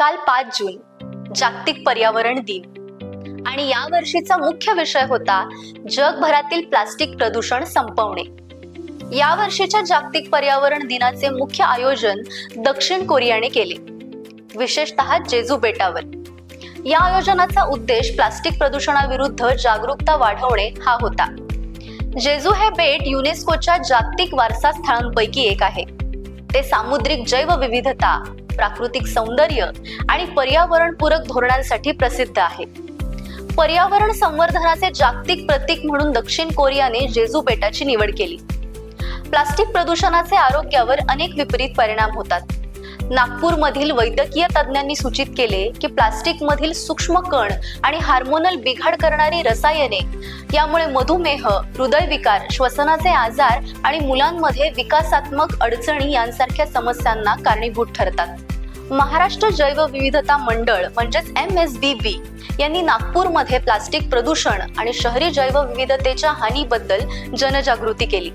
काल पाच जून जागतिक पर्यावरण दिन. आणि या वर्षीचा मुख्य विषय होता जगभरातील प्लास्टिक प्रदूषण संपवणे. या वर्षीच्या जागतिक पर्यावरण दिनाचे मुख्य आयोजन दक्षिण कोरियाने केले विशेषतः जेजू बेटावर. या आयोजनाचा उद्देश प्लास्टिक प्रदूषणाविरुद्ध जागरूकता वाढवणे हा होता. जेजू हे बेट युनेस्कोच्या जागतिक वारसा स्थळांपैकी एक आहे. ते सामुद्रिक जैवविविधता प्राकृतिक सौंदर्य आणि पर्यावरणपूरक धोरणांसाठी प्रसिद्ध आहे. पर्यावरण संवर्धनाचे जागतिक प्रतीक म्हणून दक्षिण कोरियाने जेजू बेटाची निवड केली. प्लास्टिक प्रदूषणाचे आरोग्यावर अनेक विपरीत परिणाम होतात. नागपूरमधील वैद्यकीय तज्ज्ञांनी सूचित केले की प्लास्टिकमधील सूक्ष्म कण आणि हार्मोनल बिघाड करणारी रसायने यामुळे मधुमेह हृदयविकार श्वसनाचे आजार आणि मुलांमध्ये विकासात्मक अडचणी यांसारख्या समस्यांना कारणीभूत ठरतात. महाराष्ट्र जैवविविधता मंडळ म्हणजेच एम एस बी बी यांनी नागपूरमध्ये प्लास्टिक प्रदूषण आणि शहरी जैवविविधतेच्या हानीबद्दल जनजागृती केली.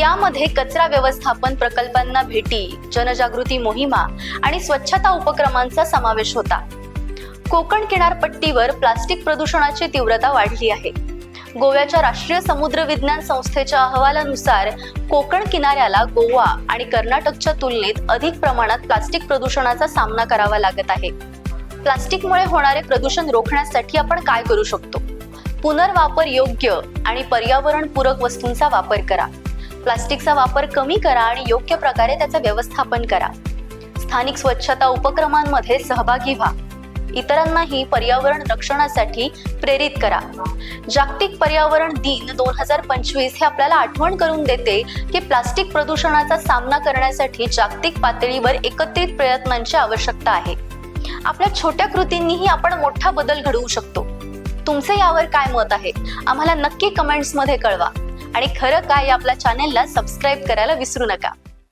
यामध्ये कचरा व्यवस्थापन प्रकल्पांना भेटी जनजागृती मोहिमा आणि स्वच्छता उपक्रमांचा समावेश होता. कोकण किनारपट्टीवर प्लास्टिक प्रदूषणाची तीव्रता वाढली आहे. गोव्याच्या राष्ट्रीय समुद्र विज्ञान संस्थेच्या अहवालानुसार कोकण किनाऱ्याला गोवा आणि कर्नाटकच्या तुलनेत अधिक प्रमाणात प्लास्टिक प्रदूषणाचा सामना करावा लागत आहे. प्लास्टिकमुळे होणारे प्रदूषण रोखण्यासाठी आपण काय करू शकतो? पुनर्वापर योग्य आणि पर्यावरणपूरक वस्तूंचा वापर करा. प्लास्टिकचा वापर कमी करा आणि योग्य प्रकारे त्याचं व्यवस्थापन करा. स्थानिक स्वच्छता उपक्रमांमध्ये सहभागी व्हा. इतरांनाही पर्यावरण रक्षणासाठी प्रेरित करा. जागतिक पर्यावरण दिन दोन हजार पंचवीस हे आपल्याला आठवण करून देते की प्लास्टिक प्रदूषणाचा सामना करण्यासाठी जागतिक पातळीवर एकत्रित प्रयत्नांची आवश्यकता आहे. आपल्या छोट्या कृतींनीही आपण मोठा बदल घडवू शकतो. तुमचे यावर काय मत आहे? आम्हाला नक्की कमेंट्समध्ये कळवा. आणि खरं काय आपल्या चॅनेलला सबस्क्राईब करायला विसरू नका.